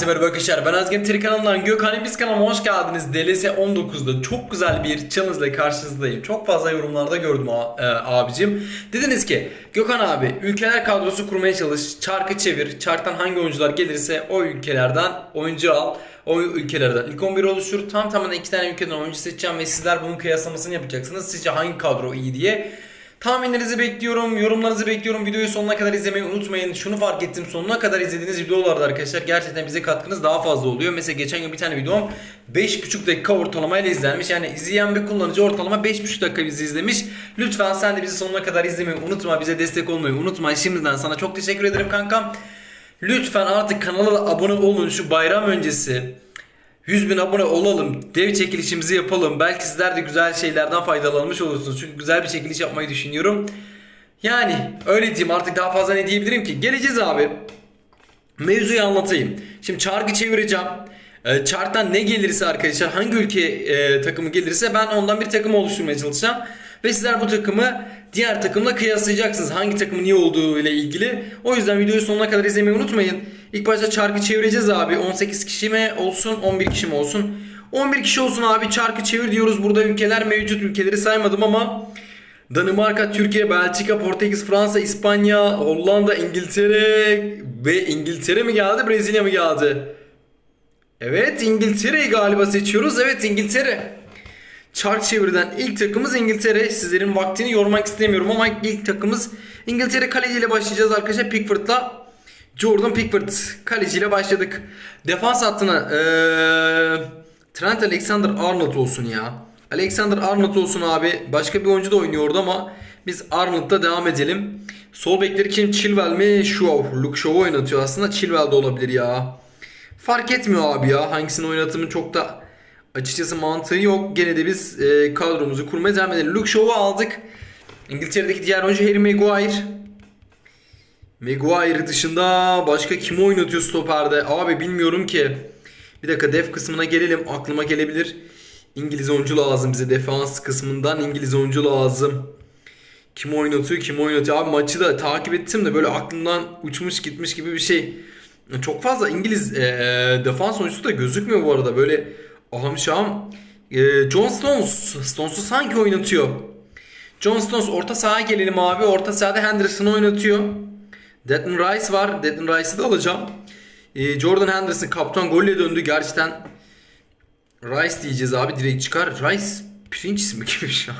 Herkese merhaba arkadaşlar. Ben Azgın Tiri kanalından Gökhan Biz kanalıma hoş geldiniz. DLS 19'da çok güzel bir challenge ile karşınızdayım. Çok fazla yorumlarda gördüm e, abicim. Dediniz ki Gökhan abi ülkeler kadrosu kurmaya çalış. Çarkı çevir. Çarktan hangi oyuncular gelirse o ülkelerden oyuncu al. O ülkelerden ilk 11 oluştur. Tam tamına iki tane ülkeden oyuncu seçeceğim ve sizler bunun kıyaslamasını yapacaksınız. Sizce hangi kadro iyi diye. Tahminlerinizi bekliyorum, yorumlarınızı bekliyorum. Videoyu sonuna kadar izlemeyi unutmayın. Şunu fark ettim sonuna kadar izlediğiniz videolarda arkadaşlar gerçekten bize katkınız daha fazla oluyor. Mesela geçen gün bir tane videom 5,5 dakika ortalamayla izlenmiş. Yani izleyen bir kullanıcı ortalama 5,5 dakika bizi izlemiş. Lütfen sen de bizi sonuna kadar izlemeyi unutma. Bize destek olmayı unutma. Şimdiden sana çok teşekkür ederim kankam. Lütfen artık kanala da abone olun şu bayram öncesi. 100 bin abone olalım. Dev çekilişimizi yapalım. Belki sizler de güzel şeylerden faydalanmış olursunuz. Çünkü güzel bir çekiliş yapmayı düşünüyorum. Yani öyle diyeyim artık daha fazla ne diyebilirim ki. Geleceğiz abi. Mevzuyu anlatayım. Şimdi çarkı çevireceğim. Ee, çarktan ne gelirse arkadaşlar hangi ülke e, takımı gelirse ben ondan bir takım oluşturmaya çalışacağım. Ve sizler bu takımı diğer takımla kıyaslayacaksınız. Hangi takımın iyi olduğu ile ilgili. O yüzden videoyu sonuna kadar izlemeyi unutmayın. İlk başta çarkı çevireceğiz abi. 18 kişi mi olsun 11 kişi mi olsun? 11 kişi olsun abi çarkı çevir diyoruz. Burada ülkeler mevcut ülkeleri saymadım ama Danimarka, Türkiye, Belçika, Portekiz, Fransa, İspanya, Hollanda, İngiltere ve İngiltere mi geldi Brezilya mı geldi? Evet İngiltere'yi galiba seçiyoruz. Evet İngiltere. Çark çeviriden ilk takımız İngiltere. Sizlerin vaktini yormak istemiyorum ama ilk takımız İngiltere kaleciyle başlayacağız arkadaşlar. Pickford'la Jordan Pickford kaleciyle başladık. Defans hattına eee Trent Alexander-Arnold olsun ya. Alexander-Arnold olsun abi. Başka bir oyuncu da oynuyordu ama biz Arnold'da devam edelim. Sol bekleri kim? Chilwell mi? Shaw. Luke Shaw'u oynatıyor aslında. Chilwell de olabilir ya. Fark etmiyor abi ya. Hangisini oynatımın çok da açıkçası mantığı yok. Gene de biz e, kadromuzu kurmaya devam edelim. Luke Shaw'u aldık. İngiltere'deki diğer oyuncu Harry Maguire. Maguire dışında başka kim oynatıyor stoperde? Abi bilmiyorum ki. Bir dakika def kısmına gelelim. Aklıma gelebilir. İngiliz oyuncu lazım bize. Defans kısmından İngiliz oyuncu lazım. Kim oynatıyor kim oynatıyor. Abi maçı da takip ettim de böyle aklımdan uçmuş gitmiş gibi bir şey. Çok fazla İngiliz e, defans oyuncusu da gözükmüyor bu arada. Böyle aham şahım. E, John Stones. Stones'u sanki oynatıyor. John Stones orta sahaya gelelim abi. Orta sahada Henderson'ı oynatıyor. Declan Rice var. Declan Rice'ı da alacağım. E, Jordan Henderson kaptan golle döndü. Gerçekten Rice diyeceğiz abi direkt çıkar. Rice pirinç ismi gibi şu an.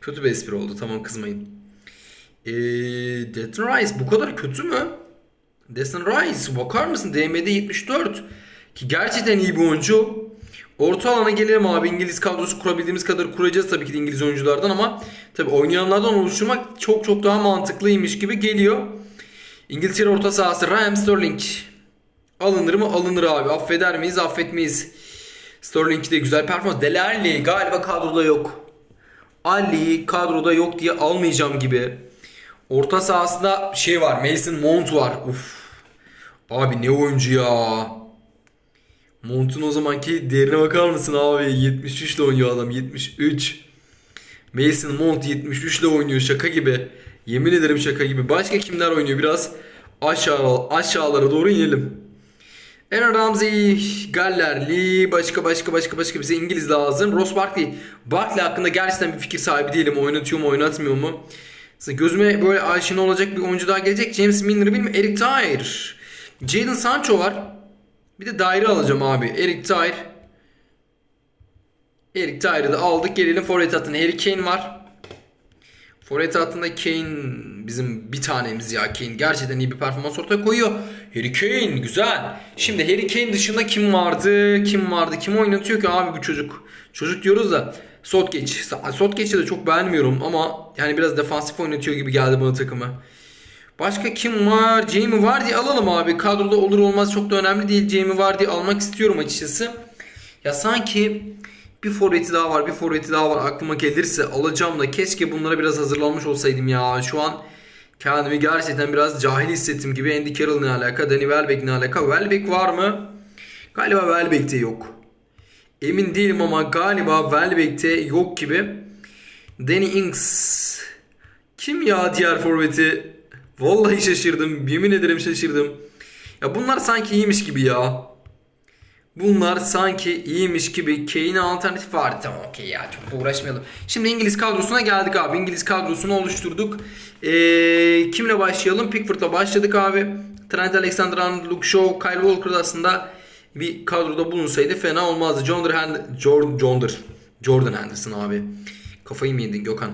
Kötü bir espri oldu tamam kızmayın. Ee, Declan Rice bu kadar kötü mü? Declan Rice bakar mısın? DM'de 74. Ki gerçekten iyi bir oyuncu. Orta alana gelelim abi. İngiliz kadrosu kurabildiğimiz kadar kuracağız tabii ki de İngiliz oyunculardan ama tabii oynayanlardan oluşturmak çok çok daha mantıklıymış gibi geliyor. İngiltere orta sahası Raheem Sterling. Alınır mı? Alınır abi. Affeder miyiz? Affetmeyiz. Sterling de güzel performans. Dele galiba kadroda yok. Ali kadroda yok diye almayacağım gibi. Orta sahasında şey var. Mason Mount var. Uf. Abi ne oyuncu ya. Mount'un o zamanki değerine bakar mısın abi? 73 ile oynuyor adam. 73. Mason Mount 73 ile oynuyor şaka gibi. Yemin ederim şaka gibi. Başka kimler oynuyor? Biraz aşağı aşağılara doğru inelim. Aaron Ramsey, Gallerli, başka başka başka başka bize İngiliz lazım. Ross Barkley. Barkley hakkında gerçekten bir fikir sahibi değilim. Oynatıyor mu oynatmıyor mu? Mesela gözüme böyle aşina olacak bir oyuncu daha gelecek. James Milner'ı bilmiyorum. Eric Dyer. Jadon Sancho var. Bir de Dyer'ı alacağım abi. Eric Dyer. Eric Dyer'ı da aldık. Gelelim forvet hattına. Harry Kane var. Forvet hattında Kane bizim bir tanemiz ya Kane gerçekten iyi bir performans ortaya koyuyor. Harry Kane güzel. Şimdi Harry Kane dışında kim vardı? Kim vardı? Kim oynatıyor ki abi bu çocuk? Çocuk diyoruz da Southgate. Southgate'i de çok beğenmiyorum ama yani biraz defansif oynatıyor gibi geldi bana takımı. Başka kim var? Jamie Vardy alalım abi. Kadroda olur olmaz çok da önemli değil. Jamie Vardy almak istiyorum açıkçası. Ya sanki bir forveti daha var, bir forveti daha var. Aklıma gelirse alacağım da keşke bunlara biraz hazırlanmış olsaydım ya. Şu an kendimi gerçekten biraz cahil hissettim gibi. Andy Carroll ne alaka? Danny Welbeck ne alaka? Welbeck var mı? Galiba Welbeck'te yok. Emin değilim ama galiba Welbeck'te yok gibi. Danny Ings. Kim ya diğer forveti? Vallahi şaşırdım. Yemin ederim şaşırdım. Ya bunlar sanki iyiymiş gibi ya. Bunlar sanki iyiymiş gibi. Kane'e alternatif vardı. Tamam okey ya çok uğraşmayalım. Şimdi İngiliz kadrosuna geldik abi. İngiliz kadrosunu oluşturduk. Ee, kimle başlayalım? Pickford'la başladık abi. Trent Alexander-Arnold, Luke Shaw, Kyle Walker aslında bir kadroda bulunsaydı fena olmazdı. Jordan, Hand Jordan, Jordan, Jordan Henderson abi. Kafayı mı yedin Gökhan?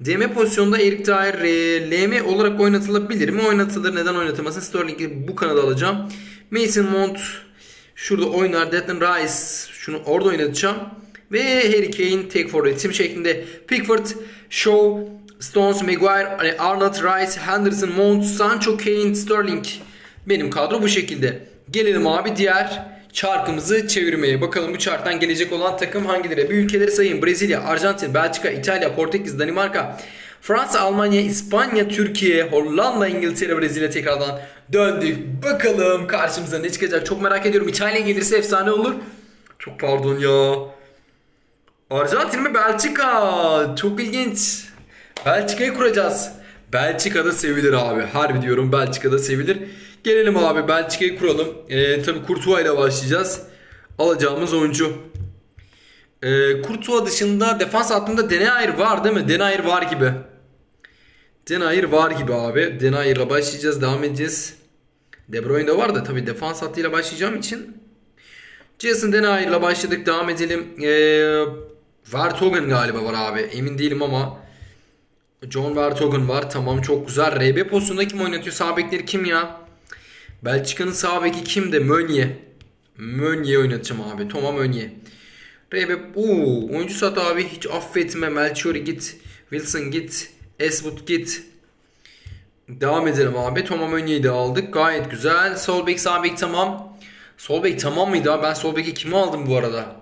DM pozisyonda Eric Dyer e, LM olarak oynatılabilir mi? Oynatılır. Neden oynatılmasın? Sterling'i bu kanada alacağım. Mason Mount şurada oynar. Declan Rice şunu orada oynatacağım. Ve Harry Kane tek forvetim şeklinde. Pickford, Shaw, Stones, Maguire, Arnold, Rice, Henderson, Mount, Sancho, Kane, Sterling. Benim kadro bu şekilde. Gelelim abi diğer çarkımızı çevirmeye. Bakalım bu çarktan gelecek olan takım hangileri? Bir ülkeleri sayayım. Brezilya, Arjantin, Belçika, İtalya, Portekiz, Danimarka, Fransa, Almanya, İspanya, Türkiye, Hollanda, İngiltere, Brezilya tekrardan döndük. Bakalım karşımıza ne çıkacak çok merak ediyorum. İtalya gelirse efsane olur. Çok pardon ya. Arjantin mi Belçika? Çok ilginç. Belçika'yı kuracağız. Belçika'da sevilir abi. Harbi diyorum Belçika'da sevilir. Gelelim abi Belçika'yı kuralım. Ee, tabii Courtois ile başlayacağız. Alacağımız oyuncu. Ee, Courtois dışında defans hattında Denayer var değil mi? Denayer var gibi. Denayer var gibi abi. Denayer'la başlayacağız. Devam edeceğiz. De Bruyne de var da tabii defans hattıyla başlayacağım için. Jason Denayer'la başladık. Devam edelim. Ee, Vertonghen galiba var abi. Emin değilim ama. John Vertonghen var. Tamam çok güzel. RB pozisyonunda kim oynatıyor? Sağ bekleri kim ya? Belçika'nın sağ beki kim de? Meunier. Meunier oynatacağım abi. Thomas Meunier. RB uuu oyuncu sat abi hiç affetme. Melchiori git. Wilson git. Eswood git. Devam edelim abi. Thomas Meunier'i de aldık. Gayet güzel. Sol bek tamam. Sol bek tamam mıydı abi? Ben sol beki kimi aldım bu arada?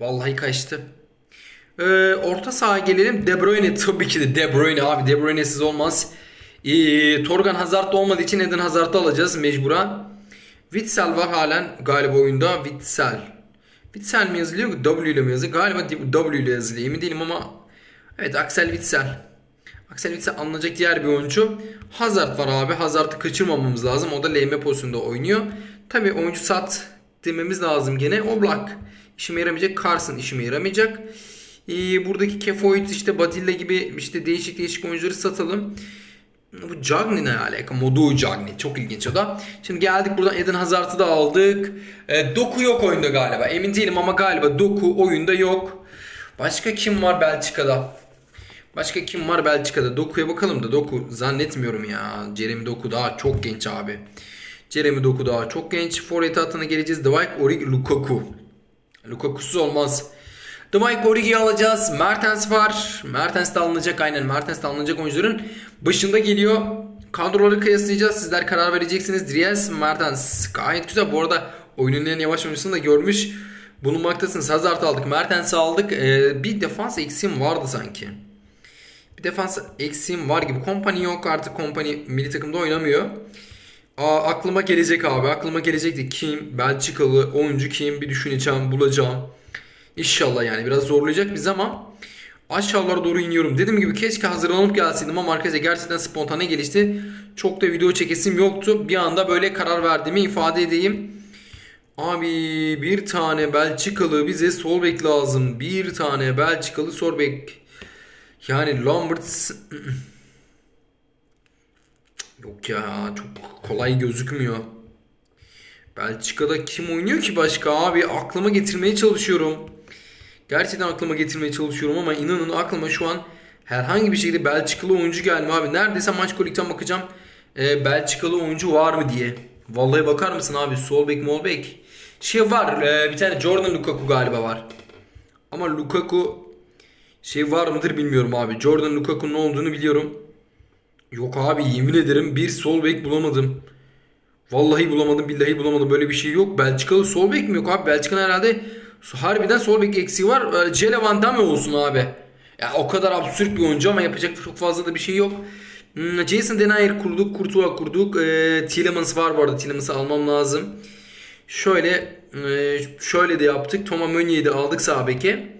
Vallahi kaçtı. Ee, orta saha gelelim. De Bruyne tabii ki de De Bruyne abi. De Bruyne'siz olmaz. Ee, Torgan Hazard da olmadığı için Eden Hazard'ı alacağız mecburen. Witsel var halen galiba oyunda. Witsel. Witsel mi yazılıyor? W ile mi yazılıyor? Galiba W ile yazılıyor. Emin değilim ama evet Axel Witsel. Axel Witsel alınacak diğer bir oyuncu. Hazard var abi. Hazard'ı kaçırmamamız lazım. O da LM pozisyonda oynuyor. Tabii oyuncu sat dememiz lazım gene. Oblak işime yaramayacak. Carson işime yaramayacak. Ee, buradaki Kefoid işte Badilla gibi işte değişik değişik oyuncuları satalım. Bu Cagney ne alaka? Modu Cagney. Çok ilginç o da. Şimdi geldik buradan Eden Hazard'ı da aldık. E, Doku yok oyunda galiba. Emin değilim ama galiba Doku oyunda yok. Başka kim var Belçika'da? Başka kim var Belçika'da? Doku'ya bakalım da Doku zannetmiyorum ya. Jeremy Doku daha çok genç abi. Jeremy Doku daha çok genç. Forvet hattına geleceğiz. Dwight Origi Lukaku. Lukaku'suz olmaz. Dwight Origi'yi alacağız. Mertens var. Mertens de alınacak aynen. Mertens de alınacak oyuncuların başında geliyor. Kadroları kıyaslayacağız. Sizler karar vereceksiniz. Dries, Mertens. Gayet güzel. Bu arada oyunun en yavaş oyuncusunu da görmüş bulunmaktasınız. Hazard aldık. Mertens'i aldık. Ee, bir defans eksiğim vardı sanki. Bir defans eksiğim var gibi. Kompany yok artık. Kompany milli takımda oynamıyor. Aa, aklıma gelecek abi. Aklıma gelecekti. Kim? Belçikalı oyuncu kim? Bir düşüneceğim, bulacağım. İnşallah yani biraz zorlayacak bizi ama aşağılara doğru iniyorum. Dediğim gibi keşke hazırlanıp gelseydim ama arkadaşlar gerçekten spontane gelişti. Çok da video çekesim yoktu. Bir anda böyle karar verdiğimi ifade edeyim. Abi bir tane Belçikalı bize sol bek lazım. Bir tane Belçikalı sol bek. Yani Lambert Yok ya çok kolay gözükmüyor. Belçika'da kim oynuyor ki başka abi? Aklıma getirmeye çalışıyorum. Gerçekten aklıma getirmeye çalışıyorum ama inanın aklıma şu an herhangi bir şekilde Belçikalı oyuncu gelmiyor abi. Neredeyse maç kolikten bakacağım. Ee, Belçikalı oyuncu var mı diye. Vallahi bakar mısın abi? Sol bek. Şey var. e, bir tane Jordan Lukaku galiba var. Ama Lukaku şey var mıdır bilmiyorum abi. Jordan Lukaku'nun olduğunu biliyorum. Yok abi yemin ederim bir sol bek bulamadım. Vallahi bulamadım billahi bulamadım böyle bir şey yok. Belçikalı sol bek mi yok abi? Belçika'nın herhalde harbiden sol bek eksiği var. Cele Van Damme olsun abi. Ya o kadar absürt bir oyuncu ama yapacak çok fazla da bir şey yok. Hmm, Jason Denayer kurduk, Courtois kurduk. E, Tielemans var bu arada. Tielemans'ı almam lazım. Şöyle e, şöyle de yaptık. Thomas Meunier'i de aldık sağ beke.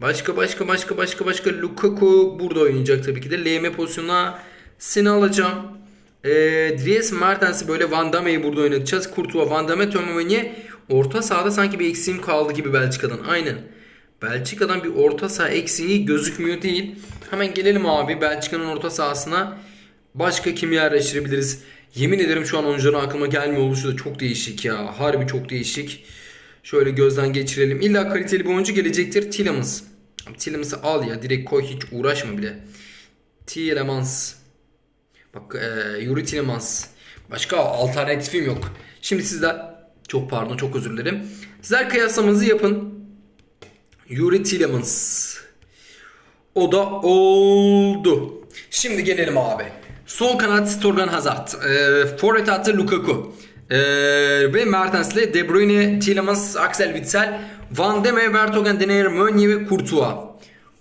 Başka başka başka başka başka Lukaku burada oynayacak tabii ki de. LM pozisyonuna seni alacağım. E, Dries Mertens'i böyle Van Damme'yi burada oynatacağız. Courtois, Van Damme, Tomaveni. Orta sahada sanki bir eksiğim kaldı gibi Belçika'dan. Aynen. Belçika'dan bir orta saha eksiği gözükmüyor değil. Hemen gelelim abi Belçika'nın orta sahasına. Başka kimi yerleştirebiliriz? Yemin ederim şu an oyuncuların aklıma gelmiyor oluşu da çok değişik ya. Harbi çok değişik. Şöyle gözden geçirelim. İlla kaliteli bir oyuncu gelecektir. Tielemans. Abi Tielemans'ı al ya. Direkt koy hiç uğraşma bile. Tielemans. Bak e, Yuri Tielemans. Başka alternatifim yok. Şimdi sizler çok pardon çok özür dilerim. Sizler kıyaslamanızı yapın. Yuri Tielemans. O da oldu. Şimdi gelelim abi. Sol kanat Torgan Hazard. E, forvet hattı Lukaku. E, ve Mertens'le De Bruyne, Tielemans, Axel Witsel, Van Demme, Vertonghen, Denayer, Meunier ve Courtois.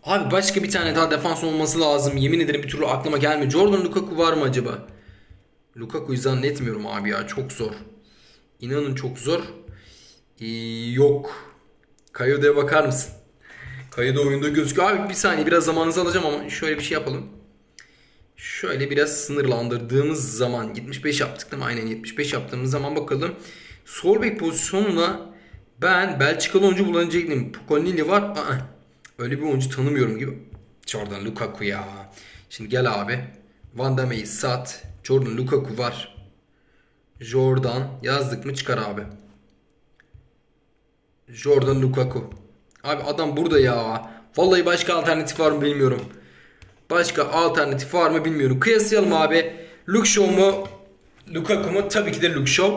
Abi başka bir tane daha defans olması lazım. Yemin ederim bir türlü aklıma gelmiyor. Jordan Lukaku var mı acaba? Lukaku'yu zannetmiyorum abi ya. Çok zor. İnanın çok zor. Ee, yok. Kayo'ya bakar mısın? Kayo'da oyunda gözüküyor. Abi bir saniye biraz zamanınızı alacağım ama şöyle bir şey yapalım. Şöyle biraz sınırlandırdığımız zaman 75 yaptık değil mi? Aynen 75 yaptığımız zaman bakalım. Sol bek pozisyonuna ben Belçikalı oyuncu bulacaktım. Pokolnili var. Aa, öyle bir oyuncu tanımıyorum gibi. Jordan Lukaku ya. Şimdi gel abi. Van Damme'yi sat. Jordan Lukaku var. Jordan yazdık mı çıkar abi. Jordan Lukaku. Abi adam burada ya. Vallahi başka alternatif var mı bilmiyorum. Başka alternatif var mı bilmiyorum. Kıyaslayalım abi. Luke mu? Lukaku mu? Tabii ki de Luke Shaw.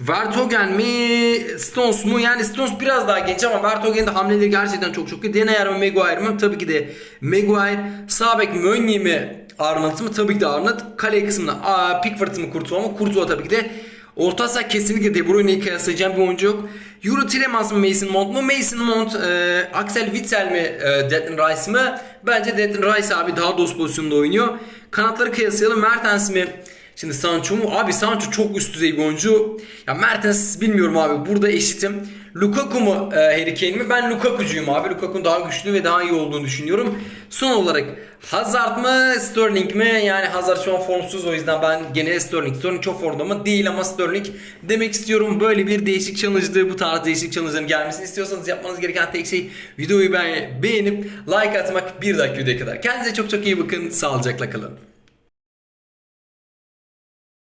Vertonghen mi? Stones mu? Yani Stones biraz daha genç ama Vertonghen'in de hamleleri gerçekten çok çok iyi. Denayer mi? Maguire mı? Tabii ki de Maguire. Sağ bek Meunier mi? Arnold mı? Tabii ki de Arnold. Kale kısmında aa, Pickford mı? Courtois mı? Courtois tabii ki de. Orta saha kesinlikle De Bruyne'yi kıyaslayacağım bir oyuncu yok. Euro Tielemans mı Mason Mount mu? Mason Mount, e, Axel Witsel mi? E, Declan Rice mi? Bence Declan Rice abi daha dost pozisyonda oynuyor. Kanatları kıyaslayalım. Mertens mi? Şimdi Sancho mu? Abi Sancho çok üst düzey bir oyuncu. Ya Mertens bilmiyorum abi. Burada eşitim. Lukaku mu e, Harry Kane mi? Ben Lukaku'cuyum abi. Lukaku'nun daha güçlü ve daha iyi olduğunu düşünüyorum. Son olarak Hazard mı Sterling mi? Yani Hazard şu an formsuz o yüzden ben gene Sterling. Sterling çok formda mı? Değil ama Sterling demek istiyorum. Böyle bir değişik challenge'dı. Bu tarz değişik challenge'ların gelmesini istiyorsanız yapmanız gereken tek şey videoyu beğenip like atmak bir dakika kadar. Kendinize çok çok iyi bakın. Sağlıcakla kalın.